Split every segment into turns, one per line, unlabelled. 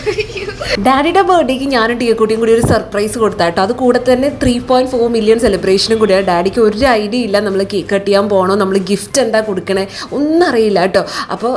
ഡാഡിയുടെ ബർത്ത്ഡേക്ക് ഞാനും ടീയക്കുട്ടിയും കൂടി ഒരു സർപ്രൈസ് കൊടുത്താട്ടോ അത് കൂടെ തന്നെ ത്രീ പോയിന്റ് ഫോർ മില്യൺ സെലിബ്രേഷനും കൂടിയാണ് ഡാഡിക്ക് ഒരു ഐഡിയ ഇല്ല നമ്മൾ കേക്ക് കട്ട് ചെയ്യാൻ പോകണോ നമ്മൾ ഗിഫ്റ്റ് എന്താ കൊടുക്കണേ ഒന്നും അറിയില്ല കേട്ടോ അപ്പോൾ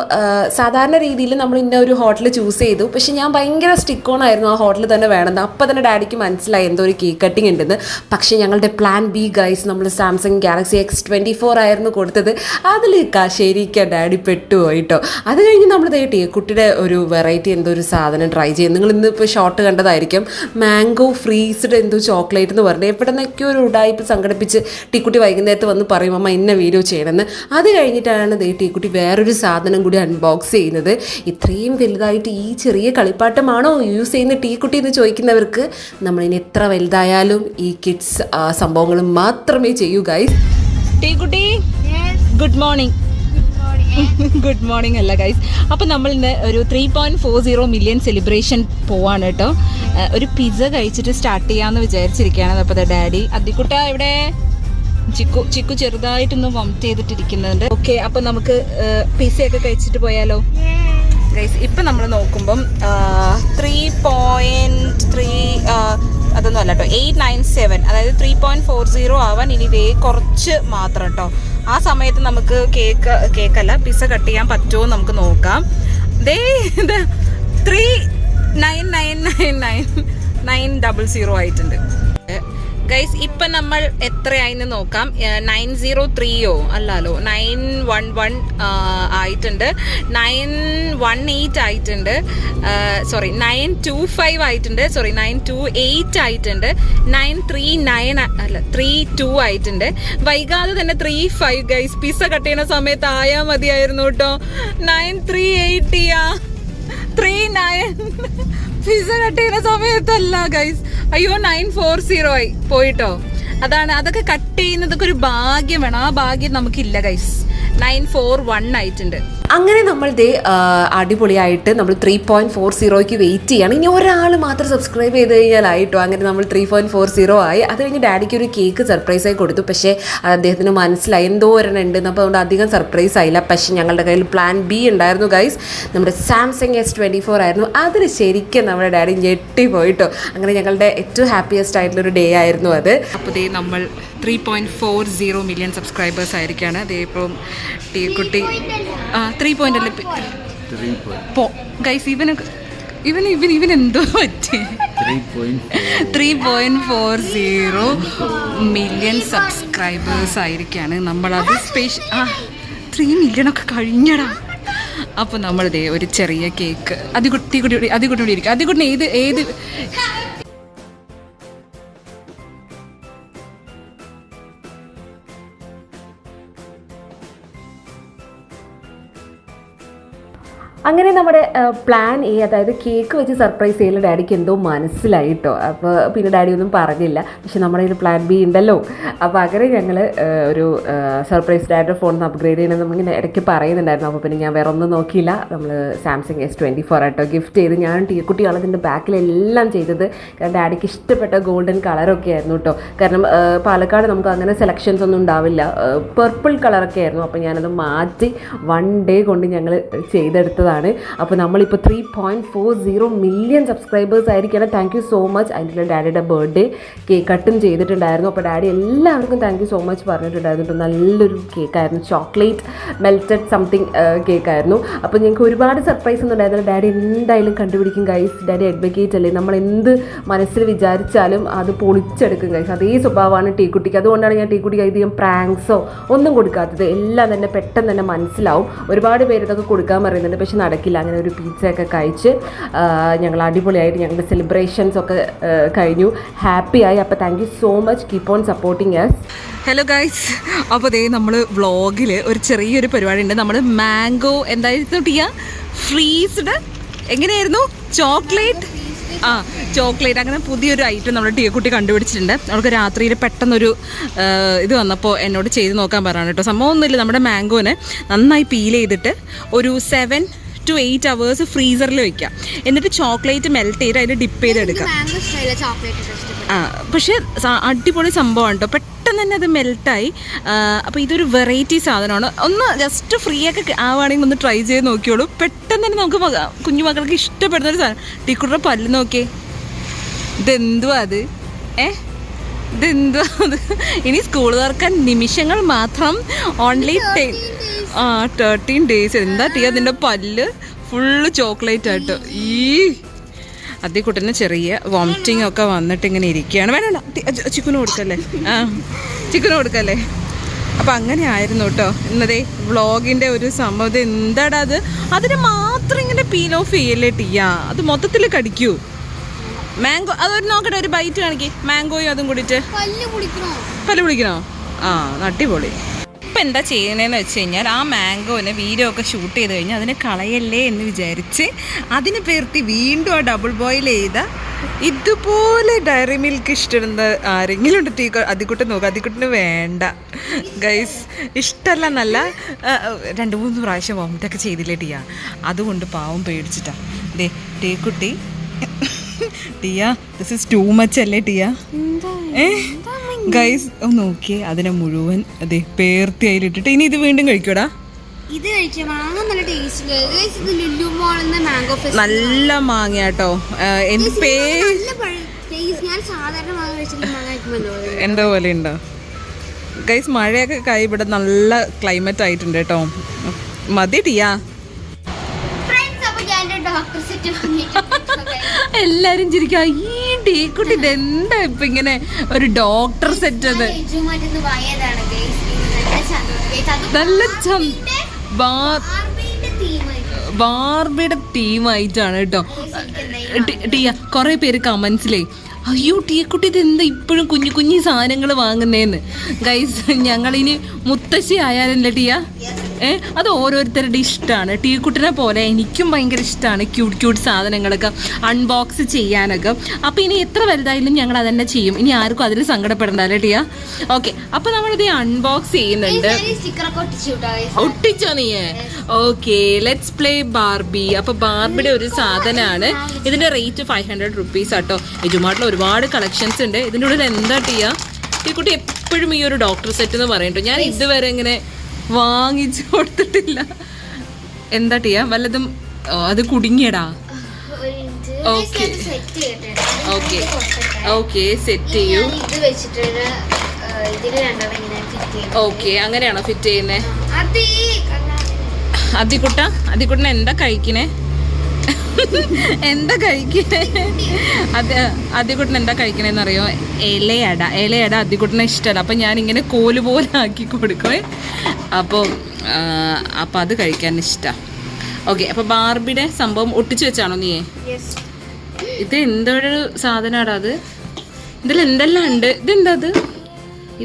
സാധാരണ രീതിയിൽ നമ്മൾ ഇന്ന ഒരു ഹോട്ടൽ ചൂസ് ചെയ്തു. പക്ഷെ ഞാൻ ഭയങ്കര സ്റ്റിക്ക് ഓൺ ആയിരുന്നു ആ ഹോട്ടലിൽ തന്നെ വേണമെന്ന്. അപ്പോൾ തന്നെ ഡാഡിക്ക് മനസ്സിലായി എന്തോ ഒരു കേക്ക് കട്ടിങ് ഉണ്ടെന്ന്. പക്ഷേ ഞങ്ങളുടെ പ്ലാൻ ബി ഗൈസ് നമ്മൾ Samsung Galaxy X twenty four ആയിരുന്നു കൊടുത്തത്. അതിൽ ശരിക്കും ഡാഡി പെട്ടുപോയിട്ടോ അത് കഴിഞ്ഞ് നമ്മൾ ടീ കുട്ടിയുടെ ഒരു വെറൈറ്റി എന്തോ ഒരു സാധനം ട്രൈ ചെയ്യും. നിങ്ങൾ ഇന്ന് ഇപ്പോൾ ഷോർട്ട് കണ്ടതായിരിക്കും. മാംഗോ ഫ്രീസ്ഡ് എന്തോ ചോക്ലേറ്റ് എന്ന് പറഞ്ഞ് എവിടെ നിന്നൊക്കെ ഒരു ഉടായ്പ സംഘടിപ്പിച്ച് ടീക്കുട്ടി വൈകുന്നേരത്ത് വന്ന് പറയും അമ്മ ഇന്ന വീഡിയോ ചെയ്യണമെന്ന്. അത് കഴിഞ്ഞിട്ടാണ് ദേ ടീക്കുട്ടി വേറൊരു സാധനം കൂടി അൺബോക്സ് ചെയ്യുന്നത്. ഇത്രയും വലുതായിട്ട് ഈ ചെറിയ കളിപ്പാട്ടമാണോ യൂസ് ചെയ്യുന്ന ടീക്കുട്ടി എന്ന് ചോദിക്കുന്നവർക്ക്? നമ്മളിനി എത്ര വലുതായാലും ഈ കിഡ്സ് സംഭവങ്ങൾ മാത്രമേ ചെയ്യൂ guys
Teekutty good morning good morning അല്ല ഗൈസ് അപ്പം നമ്മൾ ഇന്ന് ഒരു three point four zero million celebration പോവാണ് കേട്ടോ ഒരു പിസ്സ കഴിച്ചിട്ട് സ്റ്റാർട്ട് ചെയ്യാമെന്ന് വിചാരിച്ചിരിക്കുകയാണ്. അപ്പോൾ ഡാഡി അദ്ദിക്കുട്ട ഇവിടെ ചിക്കു ചിക്കു ചെറുതായിട്ടൊന്ന് വോമിറ്റ് ചെയ്തിട്ടിരിക്കുന്നുണ്ട്. ഓക്കെ അപ്പം നമുക്ക് പിസയൊക്കെ കഴിച്ചിട്ട് പോയാലോ? ഗൈസ് ഇപ്പം നമ്മൾ നോക്കുമ്പം ത്രീ പോയിന്റ് ത്രീ അതൊന്നും അല്ല കേട്ടോ എയ്റ്റ് നയൻ സെവൻ അതായത് ത്രീ പോയിന്റ് ഫോർ സീറോ ആവാൻ ഇനി ഇതേ കുറച്ച് മാത്രം കേട്ടോ ആ സമയത്ത് നമുക്ക് കേക്ക് കേക്കല്ല പിസ്സ കട്ട് ചെയ്യാൻ പറ്റുമോ നമുക്ക് നോക്കാം. ദേ ഇത് three nine nine nine nine nine double zero ആയിട്ടുണ്ട്. ഗൈസ് ഇപ്പം നമ്മൾ എത്രയായിന്ന് നോക്കാം. നയൻ സീറോ ത്രീയോ അല്ലല്ലോ നയൻ വൺ വൺ ആയിട്ടുണ്ട്. നയൻ വൺ എയ്റ്റ് ആയിട്ടുണ്ട്. സോറി നയൻ ടു ഫൈവ് ആയിട്ടുണ്ട്. സോറി നയൻ ടു എയ്റ്റ് ആയിട്ടുണ്ട്. നയൻ ത്രീ നയൻ അല്ല ത്രീ ടു ആയിട്ടുണ്ട്. വൈകാതെ തന്നെ three five guys pizza cut ചെയ്യുന്ന സമയത്ത് ആയാൽ മതിയായിരുന്നു കേട്ടോ. നയൻ ത്രീ എയ്റ്റിയാ ത്രീ നയൻ പിസ കട്ട് ചെയ്യുന്ന സമയത്തല്ല ഗൈസ് അയ്യോ നയൻ ഫോർ സീറോ ആയി. പോയിട്ടോ? അതാണ് അതൊക്കെ കട്ട് ചെയ്യുന്നതൊക്കെ ഒരു ഭാഗ്യം വേണം. ആ ഭാഗ്യം നമുക്കില്ല ഗൈസ് നയൻ ഫോർ വൺ ആയിട്ടുണ്ട്.
അങ്ങനെ നമ്മൾ ദേ അടിപൊളിയായിട്ട് നമ്മൾ ത്രീ പോയിന്റ് ഫോർ സീറോയ്ക്ക് വെയിറ്റ് ചെയ്യണം. ഇനി ഒരാൾ മാത്രം സബ്സ്ക്രൈബ് ചെയ്ത് കഴിഞ്ഞാലായിട്ടോ അങ്ങനെ നമ്മൾ ത്രീ പോയിന്റ് ഫോർ സീറോ ആയി. അത് കഴിഞ്ഞ് ഡാഡിക്ക് ഒരു കേക്ക് സർപ്രൈസ് ആയി കൊടുത്തു. പക്ഷേ അദ്ദേഹത്തിന് മനസ്സിലായി എന്തോ ഒരെണ്ണം ഉണ്ട്. അപ്പോൾ അതുകൊണ്ട് അധികം സർപ്രൈസ് ആയില്ല. പക്ഷേ ഞങ്ങളുടെ കയ്യിൽ പ്ലാൻ ബി ഉണ്ടായിരുന്നു ഗൈസ് നമ്മുടെ സാംസങ് എസ് ട്വന്റി ഫോർ ആയിരുന്നു. അതിന് ശരിക്കും നമ്മുടെ ഡാഡി ഞെട്ടിപ്പോയിട്ടോ. അങ്ങനെ ഞങ്ങളുടെ ഏറ്റവും ഹാപ്പിയസ്റ്റ് ആയിട്ടുള്ളൊരു ഡേ ആയിരുന്നു അത്.
അപ്പോൾ നമ്മൾ three point four zero million subscribers ആയിരിക്കുകയാണ് ദേ ഇപ്പം ടീ കുട്ടി ആ ത്രീ പോയിന്റ് അല്ല? പോ ഗൈസ് ഇവന് ഇവൻ ഇവൻ ഇവൻ എന്തോ പറ്റി? Three point four zero million subscribers ആയിരിക്കാണ്. നമ്മളത് സ്പെഷ്യൽ ആ ത്രീ മില്യൺ ഒക്കെ കഴിഞ്ഞടാ. അപ്പോൾ നമ്മളിതേ ഒരു ചെറിയ കേക്ക് അതികുട്ടി കുട്ടി അതികുട്ടി ഇരിക്കും അതികുട്ടി ഏത് ഏത്
അങ്ങനെ നമ്മുടെ പ്ലാൻ എ അതായത് കേക്ക് വെച്ച് സർപ്രൈസ് ചെയ്യൽ ഡാഡിക്ക് എന്തോ മനസ്സിലായിട്ടോ അപ്പോൾ പിന്നെ ഡാഡി ഒന്നും പറഞ്ഞില്ല. പക്ഷെ നമ്മുടെ ഒരു പ്ലാൻ ബി ഉണ്ടല്ലോ. അപ്പോൾ അങ്ങനെ ഞങ്ങൾ ഒരു സർപ്രൈസ് ഡാഡിയുടെ ഫോൺ അപ്ഗ്രേഡ് ചെയ്യണം നമ്മളിങ്ങനെ ഇടയ്ക്ക് പറയുന്നുണ്ടായിരുന്നു. അപ്പോൾ പിന്നെ ഞാൻ വേറെ ഒന്നും നോക്കിയില്ല. നമ്മൾ സാംസങ് എസ് ട്വന്റി ഫോർ ആട്ടോ ഗിഫ്റ്റ് ചെയ്ത് ഞാൻ ടീക്കുട്ടിയാണ് ഇതിന്റെ ബാക്കിലെല്ലാം ചെയ്തത്. കാരണം ഡാഡിക്ക് ഇഷ്ടപ്പെട്ട ഗോൾഡൻ കളറൊക്കെ ആയിരുന്നു കേട്ടോ കാരണം പാലക്കാട് നമുക്ക് അങ്ങനെ സെലക്ഷൻസ് ഒന്നും ഉണ്ടാവില്ല. പർപ്പിൾ കളറൊക്കെ ആയിരുന്നു. അപ്പോൾ ഞാനത് മാറ്റി വൺ ഡേ കൊണ്ട് ഞങ്ങൾ ചെയ്തെടുത്തതാണ്. അപ്പോൾ നമ്മളിപ്പോൾ three point four zero million subscribers ആയിരിക്കണം താങ്ക് യു സോ മച്ച് അതിന്റെ ഡാഡിയുടെ ബർത്ത്ഡേ കേക്ക് കട്ടും ചെയ്തിട്ടുണ്ടായിരുന്നു. അപ്പോൾ ഡാഡി എല്ലാവർക്കും താങ്ക് യു സോ മച്ച് പറഞ്ഞിട്ടുണ്ടായിരുന്നു. നല്ലൊരു കേക്കായിരുന്നു ചോക്ലേറ്റ് മെൽറ്റഡ് സംതിങ് കേക്കായിരുന്നു അപ്പോൾ ഞങ്ങൾക്ക് ഒരുപാട് സർപ്രൈസ് ഒന്നും ഉണ്ടായിരുന്നില്ല. ഡാഡി എന്തായാലും കണ്ടുപിടിക്കും ഗൈസ് ഡാഡി അഡ്വക്കേറ്റ് അല്ലേ? നമ്മൾ എന്ത് മനസ്സിൽ വിചാരിച്ചാലും അത് പൊളിച്ചെടുക്കും ഗൈസ് അതേ സ്വഭാവമാണ് ടീക്കുട്ടിക്ക് അതുകൊണ്ടാണ് ഞാൻ ടീക്കുട്ടിക്ക് അധികം പ്രാങ്ക്സോ ഒന്നും കൊടുക്കാത്തത്. എല്ലാം തന്നെ പെട്ടെന്ന് തന്നെ മനസ്സിലാവും. ഒരുപാട് പേര് ഇതൊക്കെ കൊടുക്കാൻ പറയുന്നുണ്ട്. പക്ഷെ നടക്കില്ല. അങ്ങനെ ഒരു പിസയൊക്കെ കഴിച്ച് ഞങ്ങൾ അടിപൊളിയായിട്ട് ഞങ്ങളുടെ സെലിബ്രേഷൻസ് ഒക്കെ കഴിഞ്ഞു. ഹാപ്പിയായി അപ്പോൾ thank you so much keep on supporting us
hello guys അപ്പോൾ ദേ നമ്മൾ വ്ളോഗിൽ ഒരു ചെറിയൊരു പരിപാടി ഉണ്ട് നമ്മൾ മാംഗോ എന്തായിരുന്നു ടീയ? ഫ്രീസ്ഡ് എങ്ങനെയായിരുന്നു? ചോക്ലേറ്റ് ആ ചോക്ലേറ്റ് അങ്ങനെ പുതിയൊരു ഐറ്റം നമ്മുടെ ടീക്കുട്ടി കണ്ടുപിടിച്ചിട്ടുണ്ട്. അവൾക്ക് രാത്രിയിൽ പെട്ടെന്നൊരു ഇത് വന്നപ്പോൾ എന്നോട് ചെയ്ത് നോക്കാൻ പറയാണ് കേട്ടോ സംഭവമൊന്നുമില്ല നമ്മുടെ മാംഗോനെ നന്നായി പീൽ ചെയ്തിട്ട് ഒരു സെവൻ ടു എയ്റ്റ് അവേഴ്സ് ഫ്രീസറിൽ വെക്കാം. എന്നിട്ട് ചോക്ലേറ്റ് മെൽറ്റ് ചെയ്ത് അതിൽ ഡിപ്പ് ചെയ്തെടുക്കാം. ആ പക്ഷേ അടിപൊളി സംഭവമാണ് കേട്ടോ പെട്ടെന്ന് തന്നെ അത് മെൽട്ടായി അപ്പോൾ ഇതൊരു വെറൈറ്റി സാധനമാണ്. ഒന്ന് ജസ്റ്റ് ഫ്രീ ഒക്കെ ആവുകയാണെങ്കിൽ ഒന്ന് ട്രൈ ചെയ്ത് നോക്കിയോളൂ. പെട്ടെന്ന് തന്നെ നമുക്ക് കുഞ്ഞുമക്കൾക്ക് കുഞ്ഞു മക്കൾക്ക് ഇഷ്ടപ്പെടുന്ന ഒരു സാധനം. ടീക്കുട്ടിയുടെ പല്ല് നോക്കിയേ. ഇതെന്തുവാ അത്? ഏ? ഇതെന്തുവാ ഇനി സ്കൂൾ തുറക്കാൻ നിമിഷങ്ങൾ മാത്രം ഓൺലി ടെൻ ആ തേർട്ടീൻ ഡേയ്സ് എന്താ ടീ അതിന്റെ പല്ല്? ഫുള്ള് ചോക്ലേറ്റ് ആയിട്ട്. ഈ അതേ കുട്ടന് ചെറിയ വോമിറ്റിംഗ് ഒക്കെ വന്നിട്ട് ഇങ്ങനെ ഇരിക്കുകയാണ്. വേണ്ട ചിക്കന് കൊടുക്കല്ലേ? ആ ചിക്കന് കൊടുക്കല്ലേ? അപ്പം അങ്ങനെ ആയിരുന്നു കേട്ടോ ഇന്നതേ വ്ളോഗിന്റെ ഒരു സംഭവം. എന്താടാ അത്? അതിന് മാത്രം ഇങ്ങനെ പീൽ ഓഫ് ചെയ്യല്ലേ ടീയാ അത് മൊത്തത്തിൽ കടിക്കൂ. മാംഗോ അതൊരു നോക്കട്ടെ ഒരു ബൈറ്റ് കാണിക്കി. മാംഗോയും അതും കൂടിയിട്ട്.
പല്ല് കുളിക്കണോ
ആ അടിപൊളി. ഇപ്പം എന്താ ചെയ്യുന്നതെന്ന് വെച്ച് കഴിഞ്ഞാൽ ആ മാംഗോനെ വീഡിയോ ഒക്കെ ഷൂട്ട് ചെയ്ത് കഴിഞ്ഞാൽ അതിനെ കളയല്ലേ എന്ന് വിചാരിച്ച് അതിന് പേർത്തി വീണ്ടും ആ ഡബിൾ ബോയിൽ ചെയ്ത ഇതുപോലെ ഡയറി മിൽക്ക് ഇഷ്ടപ്പെടുന്ന ആരെങ്കിലും ഉണ്ട്. തീ അതിക്കുട്ടി നോക്കുക അതിക്കുട്ടിന് വേണ്ട. ഗൈസ് ഇഷ്ടമല്ല എന്നല്ല ആ, രണ്ട് മൂന്ന് പ്രാവശ്യം വോമിറ്റൊക്കെ ചെയ്തില്ലേ ടീയാ? അതുകൊണ്ട് പാവം പേടിച്ചിട്ടാ. ദേ ടീക്കുട്ടി Tiya this is too much അല്ലേ ടിയ? ഗൈസ് ഒന്ന് നോക്കിയേ അതിനെ മുഴുവൻ അതെ പേർത്തി അതിലിട്ടിട്ട്. ഇനി ഇത് വീണ്ടും കഴിക്കൂടാ
ഇത് നല്ല ടേസ്റ്റ് ഇത് ലുലു മോളിന്ന് മാംഗോ ഫെസ്റ്റ്
നല്ല മാങ്ങ കേട്ടോ. എന്ത് പേ
നല്ല ഞാൻ സാധാരണ മാങ്ങ കഴിച്ചിട്ട് മാങ്ങ
പോലെ ഉണ്ടോ? ഗൈസ് മഴയൊക്കെ കൈ ഇവിടെ നല്ല ക്ലൈമറ്റ് ആയിട്ടുണ്ട് കേട്ടോ. മതി ടിയാ. എല്ലാരും ചിരിക്കും ഈ ടീക്കുട്ടി എന്താ ഇപ്പൊ ഇങ്ങനെ ഒരു ഡോക്ടർ സെറ്റ് അത്?
നല്ല ബാർബിയുടെ
തീമായിട്ടാണ് കേട്ടോ. ടീ കൊറേ ടിയ കുറെ പേര് കമന്റ്സിലേ അയ്യോ ടീക്കുട്ടി ഇത് എന്താ ഇപ്പോഴും കുഞ്ഞു കുഞ്ഞു സാധനങ്ങൾ വാങ്ങുന്നേന്ന്? ഗൈസ് ഞങ്ങളിനി മുത്തശ്ശി ആയാലല്ലേ ടിയ? അത് ഓരോരുത്തരുടെ ഇഷ്ടമാണ് ടീക്കുട്ടിനെ പോലെ എനിക്കും ഭയങ്കര ഇഷ്ടമാണ് ക്യൂട്ട് ക്യൂട്ട് സാധനങ്ങളൊക്കെ അൺബോക്സ് ചെയ്യാനൊക്കെ. അപ്പോൾ ഇനി എത്ര വലുതായാലും ഞങ്ങൾ അതന്നെ ചെയ്യും. ഇനി ആർക്കും അതിൽ സങ്കടപ്പെടണ്ടല്ലേ ടിയ? ഓക്കെ. അപ്പോൾ നമ്മളിത് അൺബോക്സ് ചെയ്യുന്നുണ്ട്.
ഒട്ടിച്ചു
നീയെ? ഓക്കെ ലെറ്റ്സ് പ്ലേ ബാർബി അപ്പൊ ബാർബിയുടെ ഒരു സാധനമാണ് ഇതിന്റെ റേറ്റ് ഫൈവ് ഹൺഡ്രഡ് റുപ്പീസ് ആട്ടോ. എജുമാട്ടിൽ ഒരുപാട് കളക്ഷൻസ് ഉണ്ട്. ഇതിന്റെ ഉള്ളിൽ എന്താ ടിയ? ഈ കുട്ടി എപ്പോഴും ഈ ഒരു ഡോക്ടർ സെറ്റ് എന്ന് പറയട്ടോ. ഞാൻ ഇതുവരെ ഇങ്ങനെ വാങ്ങിച്ചു കൊടുത്തിട്ടില്ല. എന്താ ചെയ്യാ വല്ലതും അത് കുടുങ്ങിയടാ? ഓക്കെ.
ഓക്കെ.
ഓക്കെ സെറ്റ് ചെയ്യൂ. ഓക്കെ അങ്ങനെയാണോ ഫിറ്റ് ചെയ്യുന്നേ?
അതികുട്ട അതികുട്ടനെ കണ്ണാടി.
അതിക്കുട്ട അതിക്കുട്ടൻ എന്താ കഴിക്കണേ? എന്താ കഴിക്കേ അത് അതിക്കുട്ടൻ എന്താ കഴിക്കണേന്ന് അറിയോ? ഇലയട. ഇലയട അതികുട്ടനെ ഇഷ്ടമല്ല അപ്പം ഞാൻ ഇങ്ങനെ കോൽ പോലെ ആക്കി കൊടുക്കേ അപ്പോൾ അപ്പം അത് കഴിക്കാൻ ഇഷ്ടമാണ് ഓക്കെ അപ്പോൾ ബാർബിയുടെ സംഭവം ഒട്ടിച്ചു വെച്ചാണോ നീ ഇത് എന്തൊരു സാധനമാടാ അത്? ഇതിൽ എന്തെല്ലാം ഉണ്ട്? ഇതെന്താ അത്?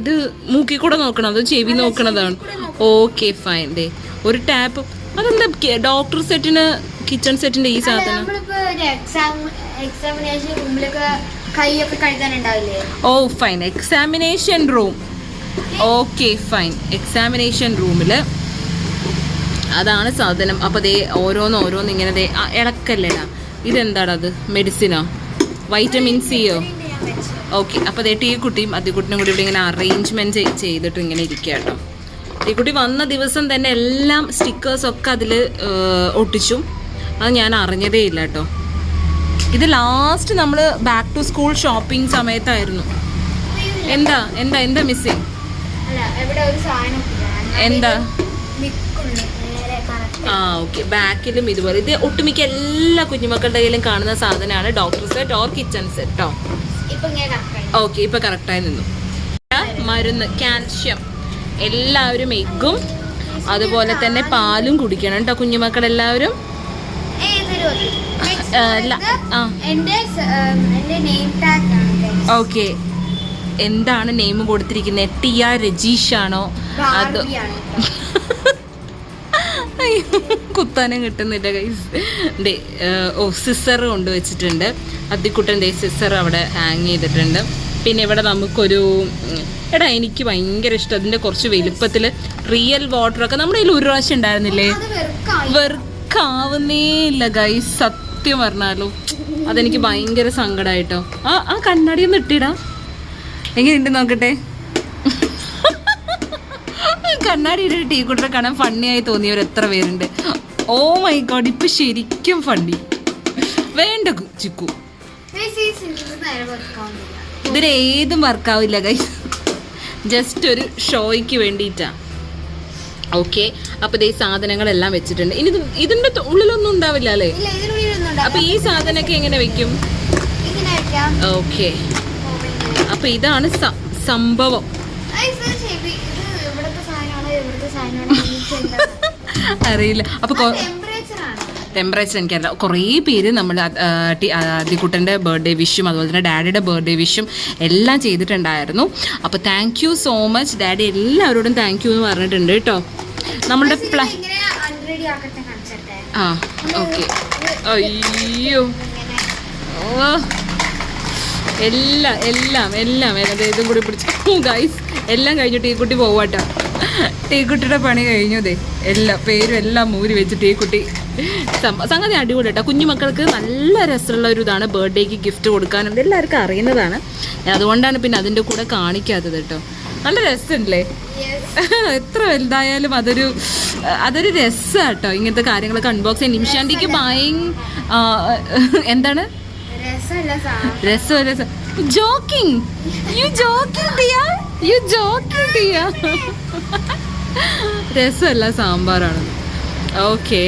ഇത് മൂക്കി കൂടെ നോക്കണം? അതോ ചെവി നോക്കണതാണ്? Okay fine. ഡേ ഒരു ടാപ്പ് അതെന്താ ഡോക്ടർ സെറ്റിന് കിച്ചൺ സെറ്റിന്റെ ഈ സാധനം? ഓ fine examination room okay fine examination റൂമിൽ അതാണ് സാധനം. അപ്പോൾ ദേ ഓരോന്ന് ഓരോന്ന് ഇങ്ങനെ ദേ ഇളക്കല്ലേടാ ഇതെന്താടാ അത്? മെഡിസിനോ വൈറ്റമിൻ സിയോ ഓക്കെ അപ്പോൾ അതേ ടീ കുട്ടിയും അതിക്കുട്ടിനും കൂടി ഇവിടെ ഇങ്ങനെ അറേഞ്ച്മെന്റ് ചെയ്തിട്ട് ഇങ്ങനെ ഇരിക്കുക കേട്ടോ. ടീ കുട്ടി വന്ന ദിവസം തന്നെ എല്ലാം സ്റ്റിക്കേഴ്സൊക്കെ അതിൽ ഒട്ടിച്ചു. അത് ഞാൻ അറിഞ്ഞതേ ഇല്ല കേട്ടോ. ഇത് ലാസ്റ്റ് നമ്മൾ ബാക്ക് ടു സ്കൂൾ ഷോപ്പിംഗ് സമയത്തായിരുന്നു. എന്താ? എന്താ? എന്താ മിസ്സിങ്. എന്താ. ആ ഓക്കെ ബാക്കിലും ഇതുപോലെ. ഇത് ഒട്ടുമിക്ക എല്ലാ കുഞ്ഞുമക്കളുടെ കയ്യിലും കാണുന്ന സാധനമാണ് doctor set or kitchen set okay ഇപ്പൊ കറക്റ്റായി നിന്നു. മരുന്ന് കാൽഷ്യം എല്ലാവരും എഗ്ഗും അതുപോലെ തന്നെ പാലും കുടിക്കണം കേട്ടോ
guys.
ഓക്കെ. എന്താണ് നെയിം കൊടുത്തിരിക്കുന്നത് ടി ആർ രജീഷ് ആണോ അത് കുത്താനും കിട്ടുന്നില്ല ഗൈസ് ദേ ഓ സിസർ കൊണ്ടുവച്ചിട്ടുണ്ട് അത്തിക്കുട്ടൻ ദേ സിസർ അവിടെ ഹാങ് ചെയ്തിട്ടുണ്ട്. പിന്നെ ഇവിടെ നമുക്കൊരു എടാ എനിക്ക് ഭയങ്കര ഇഷ്ടം. അതിന്റെ കുറച്ച് വലുപ്പത്തിൽ റിയൽ വാട്ടറൊക്കെ നമ്മുടെ കയ്യിൽ ഒരു പ്രാവശ്യം ഉണ്ടായിരുന്നില്ലേ? വെറുക്കാവുന്നേ ഇല്ല ഗൈസ് സത്യം പറഞ്ഞാലോ. അതെനിക്ക് ഭയങ്കര സങ്കടമായിട്ടോ ആ ആ കണ്ണാടി ഒന്ന് ഇട്ടിടാ. എങ്ങനെയുണ്ട് നോക്കട്ടെ? കണ്ണാടി ഇട്ടിട്ട് ടീ കുട്ടറെ കാണാൻ ഫണ്ണിയായി തോന്നിയവർ എത്ര പേരുണ്ട്. ഓ മൈ ഗോഡ് ഇപ്പൊ ശരിക്കും ഫണ്ണി. വേണ്ട കു- ചിക്കു ഇതിന് ഏതും വർക്കാവില്ല ഗൈസ് ജസ്റ്റ് ഒരു ഷോയ്ക്ക് വേണ്ടിയിട്ടാണ് ഓക്കെ അപ്പൊ ഇതേ സാധനങ്ങളെല്ലാം വെച്ചിട്ടുണ്ട്. ഇനി ഇതിന്റെ ഉള്ളിലൊന്നും ഉണ്ടാവില്ല അല്ലേ. അപ്പൊ ഈ സാധനമൊക്കെ എങ്ങനെ വെക്കും. ഓക്കെ അപ്പൊ ഇതാണ് സംഭവം. അറിയില്ല. അപ്പൊ
ടെമ്പറേച്ചർ
എനിക്കറിയില്ല. കുറേ പേര് നമ്മൾ അതിക്കുട്ടന്റെ ബർത്ത്ഡേ വിഷും അതുപോലെ തന്നെ ഡാഡിയുടെ ബർത്ത്ഡേ വിഷും എല്ലാം ചെയ്തിട്ടുണ്ടായിരുന്നു. അപ്പോൾ thank you so much daddy എല്ലാവരോടും താങ്ക് യു എന്ന് പറഞ്ഞിട്ടുണ്ട് കേട്ടോ. നമ്മളുടെ പ്ലാ ആ ഓക്കെ അയ്യോ. ഓ എല്ലാം എല്ലാം എല്ലാം. എല്ലാം ഇതും കൂടി പിടിച്ചു. ഗൈസ് എല്ലാം കഴിഞ്ഞു കുട്ടി പോവാട്ടോ. ടീക്കുട്ടിയുടെ പണി കഴിഞ്ഞു ദേ. എല്ലാം പേരും എല്ലാം മൂരി വെച്ച് ടീക്കുട്ടി സം- സംഗതി അടിപൊളി കേട്ടോ. കുഞ്ഞുമക്കൾക്ക് നല്ല രസമുള്ള ഒരു ഇതാണ് ബർത്ത്ഡേക്ക് ഗിഫ്റ്റ് കൊടുക്കാനും. എല്ലാവർക്കും അറിയുന്നതാണ്. അതുകൊണ്ടാണ് പിന്നെ അതിന്റെ കൂടെ കാണിക്കാത്തത് കേട്ടോ. നല്ല രസമുണ്ടല്ലേ? എത്ര വലുതായാലും അതൊരു അതൊരു രസമാണ് കേട്ടോ. ഇങ്ങനത്തെ കാര്യങ്ങളൊക്കെ അൺബോക്സ് ചെയ്യാൻ. നിമിഷാണ്ടിക്ക് ബൈങ് എന്താണ്?
രസമല്ല
രസം രസം. Joking you joking Diya you joking Diya രസമല്ല സാമ്പാറാണ്. ഓക്കെ